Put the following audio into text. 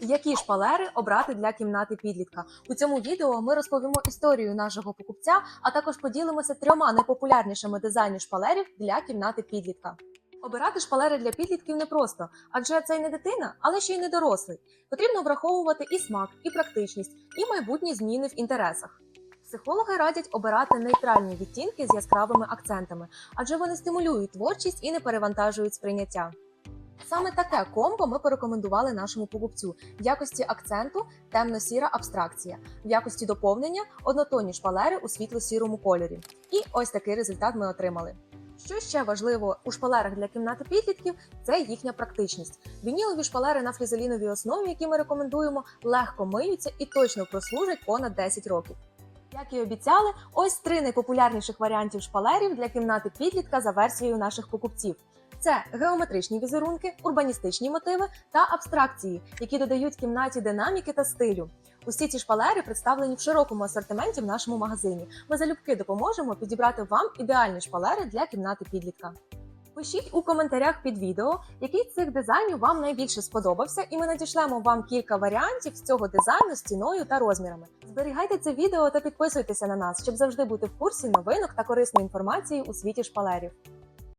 Які шпалери обрати для кімнати підлітка? У цьому відео ми розповімо історію нашого покупця, а також поділимося трьома найпопулярнішими дизайнів шпалерів для кімнати підлітка. Обирати шпалери для підлітків непросто, адже це й не дитина, але ще й не дорослий. Потрібно враховувати і смак, і практичність, і майбутні зміни в інтересах. Психологи радять обирати нейтральні відтінки з яскравими акцентами, адже вони стимулюють творчість і не перевантажують сприйняття. Саме таке комбо ми порекомендували нашому покупцю в якості акценту темно-сіра абстракція, в якості доповнення однотонні шпалери у світло-сірому кольорі. І ось такий результат ми отримали. Що ще важливо у шпалерах для кімнати підлітків, це їхня практичність. Вінілові шпалери на фрізеліновій основі, які ми рекомендуємо, легко миються і точно прослужать понад 10 років. Як і обіцяли, ось три найпопулярніших варіантів шпалерів для кімнати підлітка за версією наших покупців. Це геометричні візерунки, урбаністичні мотиви та абстракції, які додають кімнаті динаміки та стилю. Усі ці шпалери представлені в широкому асортименті в нашому магазині. Ми залюбки допоможемо підібрати вам ідеальні шпалери для кімнати підлітка. Пишіть у коментарях під відео, який з цих дизайнів вам найбільше сподобався, і ми надішлемо вам кілька варіантів з цього дизайну з ціною та розмірами. Зберігайте це відео та підписуйтеся на нас, щоб завжди бути в курсі новинок та корисної інформації у світі шпалерів.